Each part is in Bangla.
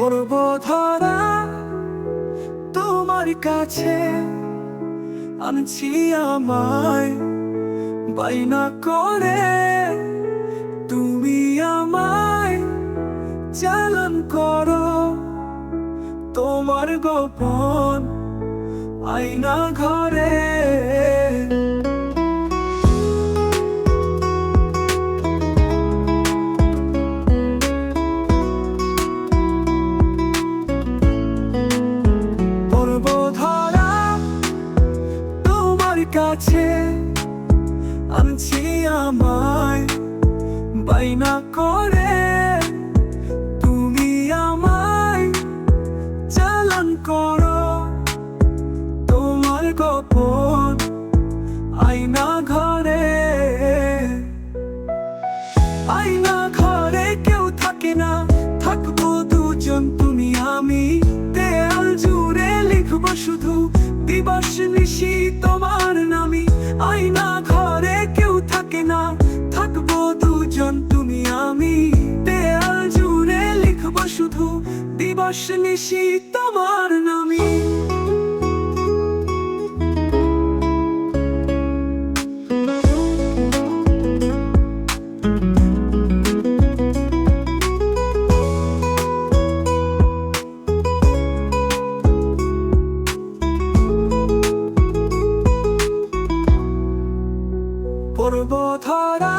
পড়ব ধরা তোমার কাছে। আনছি আমায় বাইনা করে তুমি আমায় চালন করো। তোমার গোপন আইনা ঘরে কাছে আনছি আমায় বাইনা করে। তুমি আমায় চালান করো। তোমার গোপন আয়না ঘরে। আয়না দিবস নিশি তোমার নামি। পর্বধরা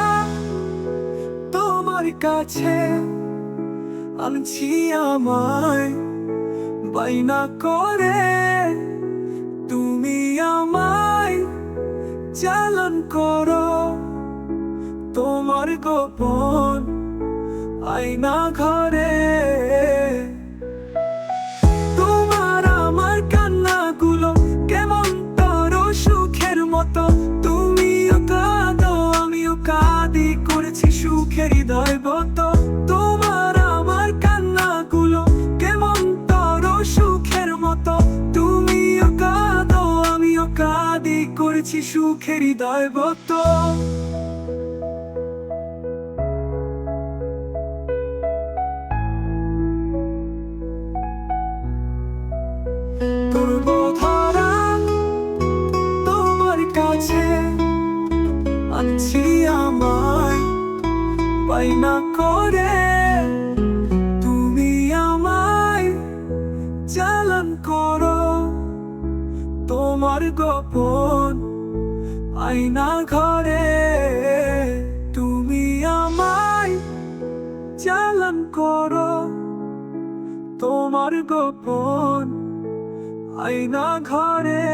তোমার কাছে আনছি আমায়, বাইনা করে তুমি আমায় চালন করো। তোমার গোপন আয়না ঘরে। তোমার আমার কান্নাগুলো কেমন তোর সুখের মতো? তুমিও কাঁদো, আমিও কাঁদি, করেছি সুখের হৃদয় বত। সুখের হৃদয় বত। পূর্বধারা তোমার আমায় করে। তুমি আমায় চালান তোমার গোপন আয়না ঘরে তুমি আমায় চালন করো। তোমার গোপন আয়না ঘরে